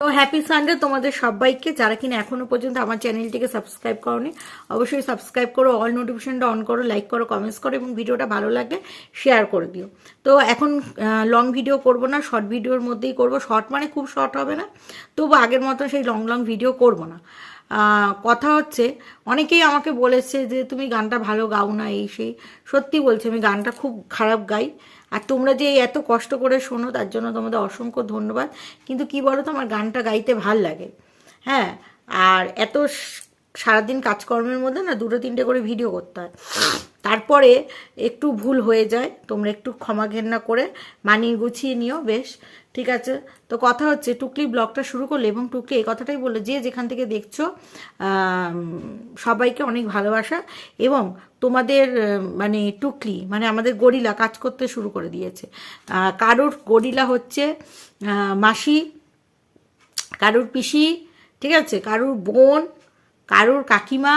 তো happy Sunday তোমাদের সবাইকে। যারা কিনা এখনও পর্যন্ত আমার চ্যানেলটিকে সাবস্ক্রাইব করনি, অবশ্যই সাবস্ক্রাইব করো অল নোটিফিকেশনটা অন করো লাইক করো কমেন্টস করো এবং ভিডিওটা ভালো লাগলে শেয়ার করে দিও। তো এখন লং ভিডিও করব না শর্ট ভিডিওর মধ্যেই করব। শর্ট মানে খুব শর্ট হবে না, তবু আগের মতো সেই লং লং ভিডিও করব না। কথা হচ্ছে, অনেকেই আমাকে বলেছে যে, তুমি গানটা ভালো গাও না, এই, সেই। সত্যি বলছে, আমি গানটা খুব খারাপ গাই। আর তোমরা যে এত কষ্ট করে শোনো, তার জন্য তোমাদের অসংখ্য ধন্যবাদ। কিন্তু কি বলো তো আমার গানটা গাইতে ভালো লাগে। হ্যাঁ আর এত সারাদিন কাজকর্মের মধ্যে না, দুটো তিনটে করে ভিডিও করতে হয়। তারপরে একটু ভুল হয়ে যায়, তোমরা একটু ক্ষমা ঘেন্না করে মানিয়ে গুছিয়ে নিও, বেশ, ঠিক আছে? তো কথা হচ্ছে, টুকলি ব্লগটা শুরু করলে এবং টুকলি এই কথাটাই বলল যে যেখান থেকে দেখছ সবাইকে অনেক ভালোবাসা এবং তোমাদের মানে টুকলি মানে আমাদের গরিলা কাজ করতে শুরু করে দিয়েছে। কারোর গরিলা হচ্ছে মাসি, কারোর পিসি, ঠিক আছে? কারোর বোন, কারোর কাকিমা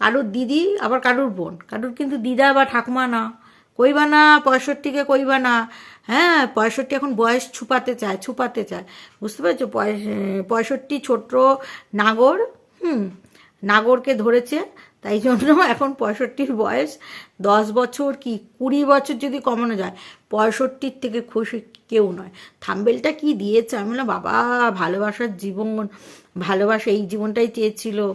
কারোর দিদি, আবার কারুর বোন। কারুর কিন্তু দিদা বা ঠাকুমা না। কইবা না, পঁয়ষট্টিকে কইবা না। হ্যাঁ পঁয়ষট্টি এখন বয়স ছুপাতে চায় ছুপাতে চায়। বুঝতে পেরেছ? পঁয়- পঁয়ষট্টি ছোট্ট নাগর, হুম, নাগরকে ধরেছে। তাই জন্য এখন পঁয়ষট্টির বয়স দশ বছর কি কুড়ি বছর যদি কমানো যায়, পঁয়ষট্টির থেকে খুশি কেউ নয়। থাম্বেলটা কি দিয়েছে? আমি বললাম, বাবা, ভালোবাসার জীবন, ভালোবাসা এই জীবনটাই চেয়েছিল।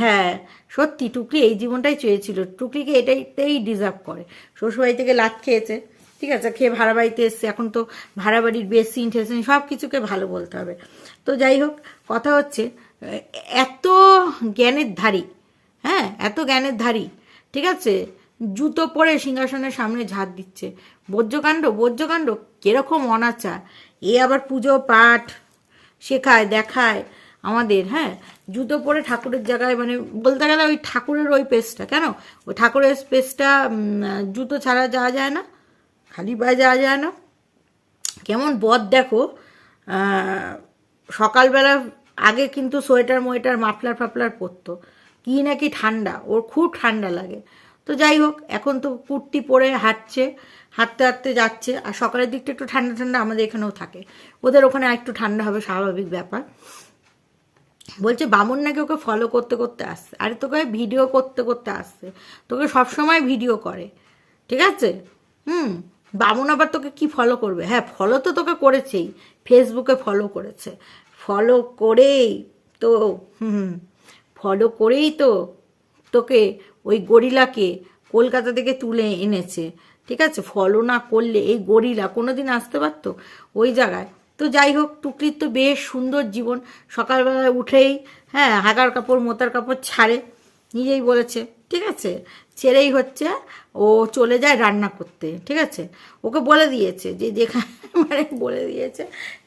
হ্যাঁ সত্যি টুকরি এই জীবনটাই চেয়েছিল। টুকরিকে এটাইতেই ডিজার্ভ করে। শ্বশুরবাড়ি থেকে লাত খেয়েছে, ঠিক আছে, খেয়ে ভাড়া বাড়িতে এসছে। এখন তো ভাড়া বাড়ির বেসিন, ঠেসিন সব কিছুকে ভালো বলতে হবে। তো যাই হোক, কথা হচ্ছে এত জ্ঞানের ধারী হ্যাঁ এত জ্ঞানের ধারী, ঠিক আছে, জুতো পরে সিংহাসনের সামনে ঝাড় দিচ্ছে। বজ্রকাণ্ড বজ্রকাণ্ড, কীরকম অনাচার। এ আবার পুজো, পাঠ, শেখায়, দেখায়। আমাদের হ্যাঁ? জুতো পরে ঠাকুরের জায়গায় মানে বলতে গেলে ওই ঠাকুরের ওই পেস্টটা কেন? ওই ঠাকুরের পেস্টটা জুতো ছাড়া যাওয়া যায় না, খালি পায়ে যাওয়া যায় না। কেমন বদ দেখো সকালবেলা আগে কিন্তু সোয়েটার মোয়েটার মাফলার ফাফলার পরতো। কি নাকি ঠান্ডা, ওর খুব ঠান্ডা লাগে। তো যাই হোক, এখন তো কুর্তি পরে হাঁটছে, হাঁটতে হাঁটতে যাচ্ছে, আর সকালের দিকটা একটু ঠান্ডা ঠান্ডা আমাদের এখানেও থাকে। ওদের ওখানে একটু ঠান্ডা হবে, স্বাভাবিক ব্যাপার। বলছে, বামুন নাকি ওকে ফলো করতে করতে আসছে। আরে তোকে ভিডিও করতে করতে আসছে। তোকে সবসময় ভিডিও করে। ঠিক আছে? হুম। বামুন আবার তোকে কি ফলো করবে? হ্যাঁ ফলো তো তোকে করেছেই। ফেসবুকে ফলো করেছে। ফলো করেই তো, হুম ফলো করেই তো তোকে ওই গরিলাকে কলকাতা থেকে তুলে এনেছে। ঠিক আছে? ফলো না করলে এই গরিলা কোনোদিন আসতে পারতো? ওই জায়গায় তো যাই হোক, টুকরির তো বেশ সুন্দর জীবন। সকালবেলায় উঠেই হ্যাঁ হাগার কাপড়, মোতার কাপড় ছাড়ে, নিজেই বলেছে, ঠিক আছে, ছেড়েই হচ্ছে, ও চলে যায় রান্না করতে। ঠিক আছে? ওকে বলে দিয়েছে যে যেখানে মানে বলে দিয়েছে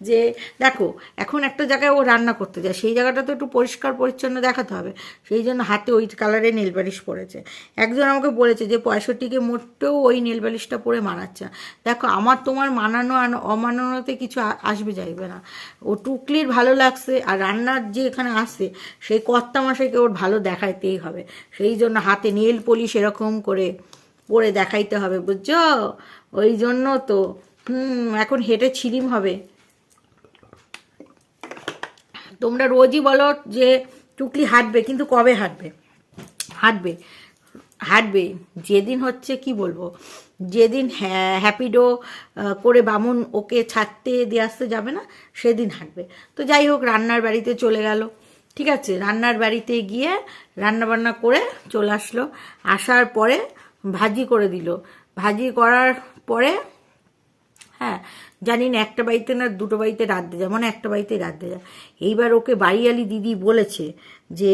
যে, দেখো, এখন একটা জায়গায় ও রান্না করতে যায়, সেই জায়গাটা তো একটু পরিষ্কার পরিচ্ছন্ন দেখাতে হবে। সেই জন্য হাতে ওই কালারে নেল পালিশ পরেছে। একজন আমাকে বলেছে যে, পঁয়ষট্টিকে মোটেও ওই নেল পালিশটা পরে মানাচ্ছে। দেখো, আমার তোমার মানানো আর অমানানোতে কিছু আসবে যাইবে না। ও টুকলির ভালো লাগছে, আর রান্নার যে এখানে আসে, সেই কর্তা মশাইকে ওর ভালো দেখাইতেই হবে। সেই জন্য হাতে নেল পলিশ এরকম করে পরে দেখাইতে হবে, বুঝছ? ওই জন্য তো হুম, এখন হেঁটে ছিলিম হবে। তোমরা রোজই বলো যে টুকলি হাঁটবে, কিন্তু কবে হাঁটবে? হাঁটবে। হাঁটবে। যেদিন হচ্ছে কি বলব? যেদিন হ্যা- হ্যাপিডো করে বামুন ওকে ছাড়তে দিয়ে আসতে যাবে না, সেদিন হাঁটবে। তো যাই হোক, রান্নার বাড়িতে চলে গেল। ঠিক আছে, রান্নার বাড়িতে গিয়ে রান্না বান্না করে চলে আসলো। আসার পরে ভাজি করে দিল। ভাজি করার পরে হ্যাঁ জানি না একটা বাড়িতে না দুটো বাড়িতে রাঁধতে যায় মানে একটা বাড়িতে রাঁধতে যায় এইবার ওকে বাড়িয়ালি দিদি বলেছে যে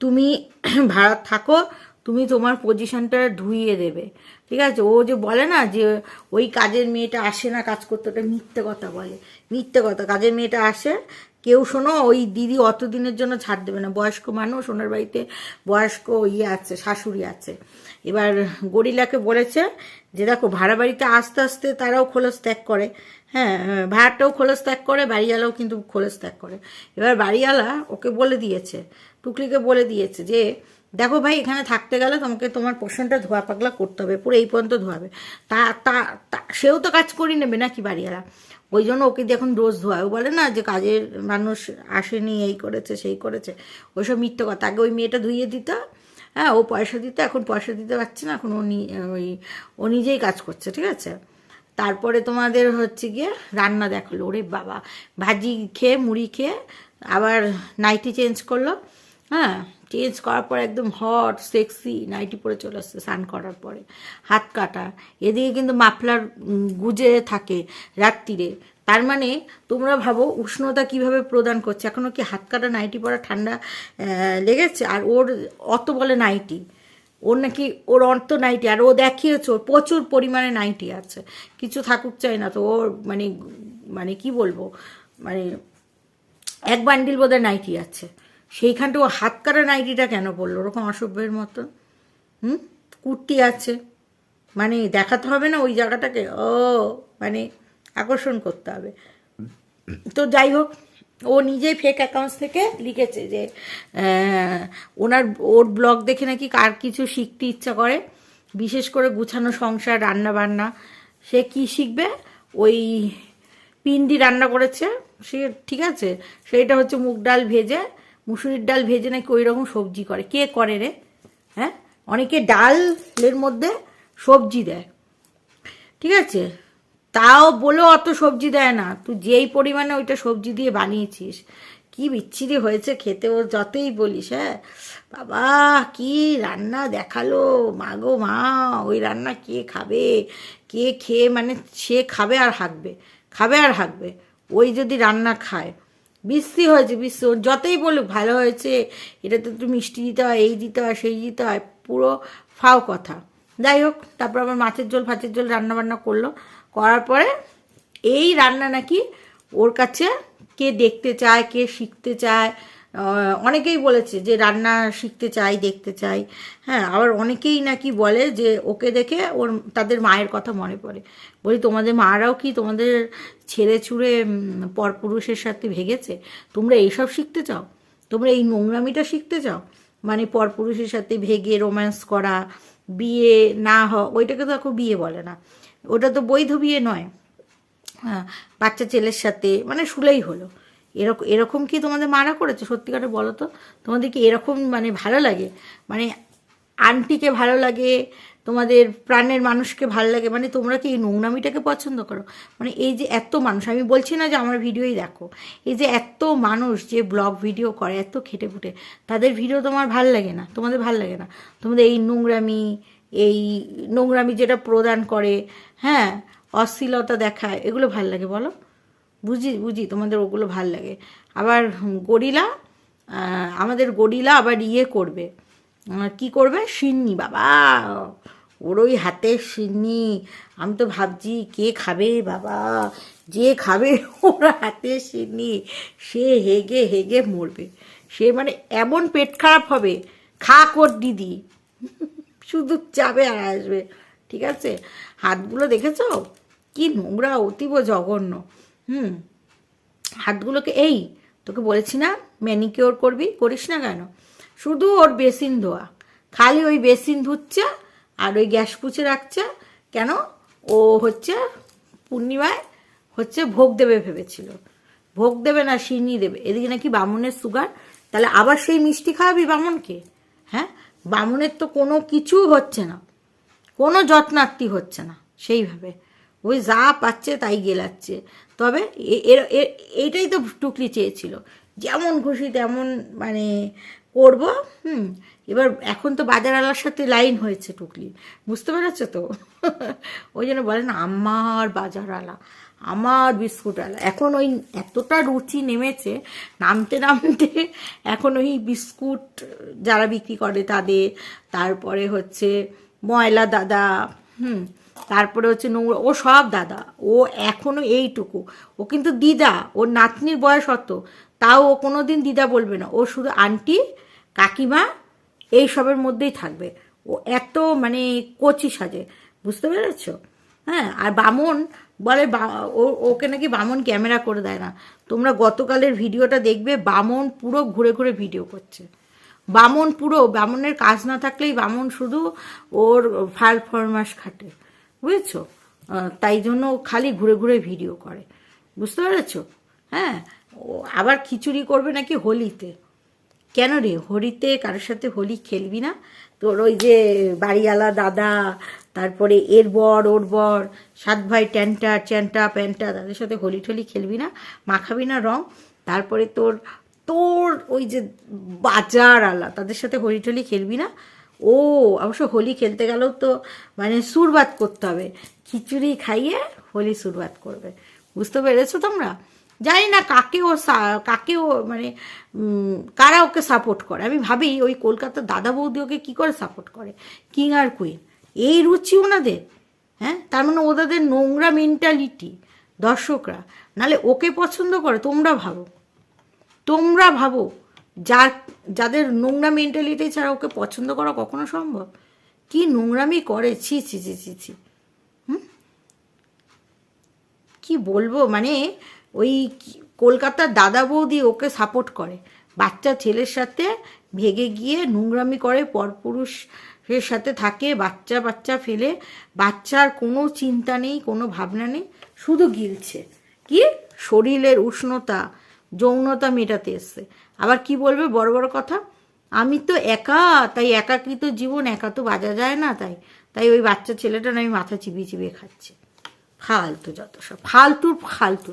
তুমি ভাড়া থাকো, তুমি তোমার পজিশনটা ধুইয়ে দেবে। ঠিক আছে? ও যে বলে না যে, ওই কাজের মেয়েটা আসে না কাজ করতে, ওটা মিথ্যে কথা বলে। মিথ্যে কথা। কাজের মেয়েটা আসে কেউ শোনো ওই দিদি অত দিনের জন্য ছাড় দেবে না। বয়স্ক মানুষ ওনার বাড়িতে বয়স্ক ইয়ে আছে শাশুড়ি আছে। এবার গরিলাকে বলেছে যে দেখো ভাড়া বাড়িতে আস্তে আস্তে তারাও খোলস ত্যাগ করে। হ্যাঁ হ্যাঁ, ভাড়াটাও খোলস ত্যাগ করে বাড়িওয়ালাও কিন্তু খোলস ত্যাগ করে। এবার বাড়িওয়ালা ওকে বলে দিয়েছে টুকলিকে বলে দিয়েছে যে দেখো ভাই এখানে থাকতে গেলে তোমাকে তোমার পোষণটা ধোয়া পাগলা করতে হবে পুরো এই পর্যন্ত ধোয়াবে। তা তা- সেও তো কাজ করি নেবে নাকি বাড়িওয়ালা? ওই জন্য ওকে দিয়ে এখন রোজ ধোয়ায় ও বলে না যে কাজের মানুষ আসেনি, এই করেছে, সেই করেছে। ওইসব মিথ্যে কথা। আগে ওই মেয়েটা ধুইয়ে দিত। হ্যাঁ ও পয়সা দিত, এখন পয়সা দিতে পারছে না। এখন ও ওই, ও নিজেই কাজ করছে, ঠিক আছে? তারপরে তোমাদের হচ্ছে গিয়ে রান্না দেখাল। ওরে বাবা! ভাজি খেয়ে, মুড়ি খেয়ে আবার নাইটি চেঞ্জ করল। হ্যাঁ? চেঞ্জ করার পর একদম হট সেক্সি নাইটি পরে চলে আসছে, স্নান করার পরে। হাত কাটা, এদিকে কিন্তু মাফলার গুজে থাকে রাত্রিরে। তার মানে তোমরা ভাবো উষ্ণতা কীভাবে প্রদান করছে? এখনও কি হাত কাটা নাইটি পরা ঠান্ডা লেগেছে? আর ওর অত বলে নাইটি ওর নাকি, ওর অর্থ নাইটি আর ও দেখিয়েছে, ওর প্রচুর পরিমাণে নাইটি আছে। কিছু থাকুক চাই না তো, ওর মানে মানে কি বলব? মানে এক বান্ডিল বোধহয় নাইটি আছে। সেইখানটা ও হাত কাটা নাইটিটা কেন পড়ল ওরকম অসভ্যের মতন? হুম? কুর্তি আছে। মানে দেখাতে হবে না ওই জায়গাটাকে? ও মানে আকর্ষণ করতে হবে। তো যাই হোক, ও নিজেই ফেক অ্যাকাউন্টস থেকে লিখেছে যে ওনার, ওর ব্লগ দেখে নাকি কার কিছু শিখতে ইচ্ছা করে। বিশেষ করে গুছানো সংসার রান্না বান্না সে কি শিখবে? ওই পিন্ডি রান্না করেছে। সে ঠিক আছে? সেইটা হচ্ছে মুগ ডাল ভেজে মুসুরির ডাল ভেজে নাকি ওই রকম সবজি করে। কে করে রে? হ্যাঁ? অনেকে ডালের মধ্যে সবজি দেয়। ঠিক আছে? তাও বলেও অত সবজি দেয় না। তুই যেই পরিমাণে ওইটা সবজি দিয়ে বানিয়েছিস, কি বিচ্ছিরি হয়েছে খেতে, ও যতই বলিস হ্যাঁ? বাবা, কি রান্না দেখাল? মা গো, মা, ওই রান্না কে খাবে? কে খেয়ে মানে সে খাবে আর হাঁকবে। খাবে আর হাঁকবে। ওই যদি রান্না খায় বৃষ্টি হয়েছে বিশ্রী যতই বলুক ভালো হয়েছে, এটা তো একটু মিষ্টি দিতে হয়, এই দিতে হয়, সেই দিতে হয়, পুরো ফাও কথা। যাই হোক, তারপর আবার মাছের ঝোল ফাঁচের ঝোল রান্না বান্না করল, করার পরে এই রান্না নাকি ওর কাছে কে দেখতে চায়, কে শিখতে চায় অনেকেই বলেছে যে রান্না শিখতে চাই, দেখতে চাই। হ্যাঁ আবার অনেকেই নাকি বলে যে ওকে দেখে ওর, তাদের মায়ের কথা মনে পড়ে। বলি, তোমাদের মারাও কি তোমাদের ছেড়ে ছুঁড়ে পরপুরুষের সাথে ভেগেছে? তোমরা এইসব শিখতে চাও? তোমরা এই নোংরামিটা শিখতে চাও? মানে পরপুরুষের সাথে ভেগে রোম্যান্স করা, বিয়ে না হওয়া, ওইটাকে তো এখন বিয়ে বলে না। ওটা তো বৈধ বিয়ে নয়। হ্যাঁ বাচ্চা ছেলের সাথে মানে শুলেই হলো। এরকম এরকম কি তোমাদের মারা করেছে? সত্যি কথা বলো তো। তোমাদের কি এরকম মানে ভালো লাগে? মানে আন্টিকে ভালো লাগে, তোমাদের প্রাণের মানুষকে ভালো লাগে? মানে তোমরা কি এই নোংরামিটাকে পছন্দ করো? মানে এই যে এত মানুষ, আমি বলছি না যে আমার ভিডিওই দেখো। এই যে এত মানুষ যে ব্লগ ভিডিও করে, এত খেটে ফুটে তাদের ভিডিও তোমার ভালো লাগে না। তোমাদের ভালো লাগে না। তোমাদের এই নোংরামি এই নোংরামি যেটা প্রদান করে হ্যাঁ অশ্লীলতা দেখায় এগুলো ভালো লাগে, বলো। বুঝি বুঝি, তোমাদের ওগুলো ভালো লাগে। আবার গরিলা আমাদের গরিলা আবার ইয়ে করবে। কি করবে? সিন্নি, বাবা! ওর ওই হাতে সিন্নি। আমি তো ভাবছি, কে খাবে বাবা? যে খাবে ওর হাতে সিন্নি। সে হেগে হেগে মরবে। সে মানে এমন পেট খারাপ হবে, খা কর দিদি। শুধু যাবে আর আসবে। ঠিক আছে? হাতগুলো দেখেছ? কি নোংরা, অতীব জঘন্য। হুম, হাতগুলোকে এই, তোকে বলেছি না ম্যানিকিওর করবি, করিস না কেন? শুধু ওর বেসিন ধোয়া, খালি ওই বেসিন ধুচ্ছে আর ওই গ্যাস পুছে রাখছে কেন? ও হচ্ছে পূর্ণিমায় হচ্ছে ভোগ দেবে ভেবেছিল। ভোগ দেবে না সিন্নি দেবে। এদিকে নাকি বামুনের সুগার, তাহলে আবার সেই মিষ্টি খাওয়াবি বামুনকে? হ্যাঁ? বামুনের তো কোনো কিছু হচ্ছে না, কোনো যত্নার্থী হচ্ছে না, সেইভাবে। ওই যা পাচ্ছে তাই গেলাচ্ছে। তবে এর এইটাই তো টুকলি চেয়েছিল। যেমন খুশি তেমন মানে করব, হুম। এবার এখন তো বাজারওয়ালার সাথে লাইন হয়েছে টুকলি। বুঝতে পেরেছ তো? ওই জন্য বলে না, আমার বাজারওয়ালা, আমার বিস্কুটওয়ালা। এখন ওই এতটা রুচি নেমেছে, নামতে নামতে এখন ওই বিস্কুট যারা বিক্রি করে তাদের, তারপরে হচ্ছে ময়লা দাদা, হুম। তারপরে হচ্ছে নোংরা, ও সব দাদা, ও এখনও এইটুকু। ও কিন্তু দিদা, ওর নাতনির বয়স অত, তাও ও কোনো দিন দিদা বলবে না। ও শুধু আন্টি, কাকিমা, এই সবের মধ্যেই থাকবে। ও এত মানে কচি সাজে, বুঝতে পেরেছ? হ্যাঁ আর বামন বলে ওকে নাকি বামন ক্যামেরা করে দেয় না। তোমরা গতকালের ভিডিওটা দেখবে, বামন পুরো ঘুরে ঘুরে ভিডিও করছে। বামন পুরো, বামনের কাজ না থাকলেই বামন শুধু ওর ফাল ফরমাস খাটে। বুঝেছ? তাই জন্য খালি ঘুরে ঘুরে ভিডিও করে। বুঝতে পেরেছ? হ্যাঁ ও আবার খিচুড়ি করবে নাকি হোলিতে? কেন রে? হোলিতে কারোর সাথে হোলি খেলবি না? তোর ওই যে বাড়িওয়ালা দাদা, তারপরে এর বর, ওর বর, সাত ভাই ট্যান্টা চ্যান্টা প্যান্টা, তাদের সাথে হোলি ঠোলি খেলবি না? মাখাবি না রং? তারপরে তোর তোর ওই যে বাজার আলা, তাদের সাথে হোলি ঠলি খেলবি না? ও, অবশ্য হোলি খেলতে গেলেও তো মানে সুরবাত করতে হবে। খিচুড়ি খাইয়ে হোলি সুরবাত করবে। বুঝতে পেরেছ তোমরা? জানি না কাকে ও কাকে ও মানে কারা ওকে সাপোর্ট করে। আমি ভাবি ওই কলকাতার দাদা বৌদি ওকে কী করে সাপোর্ট করে? কিং আর কুইন এই রুচি ওনাদের হ্যাঁ? তার মানে ওদের নোংরা মেন্টালিটি দর্শকরা। নালে ওকে পছন্দ করে, তোমরা ভাবো। তোমরা ভাবো যার, যাদের নোংরা মেন্টালিটি ছাড়া ওকে পছন্দ করা কখনো সম্ভব? কি নোংরামি করে? ছি ছি ছি ছি ছি? কি বলব? মানে ওই কলকাতার দাদা বৌদি ওকে সাপোর্ট করে। বাচ্চা ছেলের সাথে ভেগে গিয়ে নোংরামি করে, পরপুরুষের সাথে থাকে, বাচ্চা বাচ্চা ফেলে, বাচ্চার কোনো চিন্তা নেই, কোনো ভাবনা নেই, শুধু গিলছে। কি? শরীরের উষ্ণতা, যৌনতা মেটাতে এসছে। আবার কি বলবে? বড় বড় কথা। আমি তো একা, তাই একাকৃত জীবন, একা তো বাজা যায় না তাই। তাই ওই বাচ্চা ছেলেটা আমি মাথা চিবিয়ে চিবিয়ে খাচ্ছে। ফালতু যত সব ফালতুর ফালতু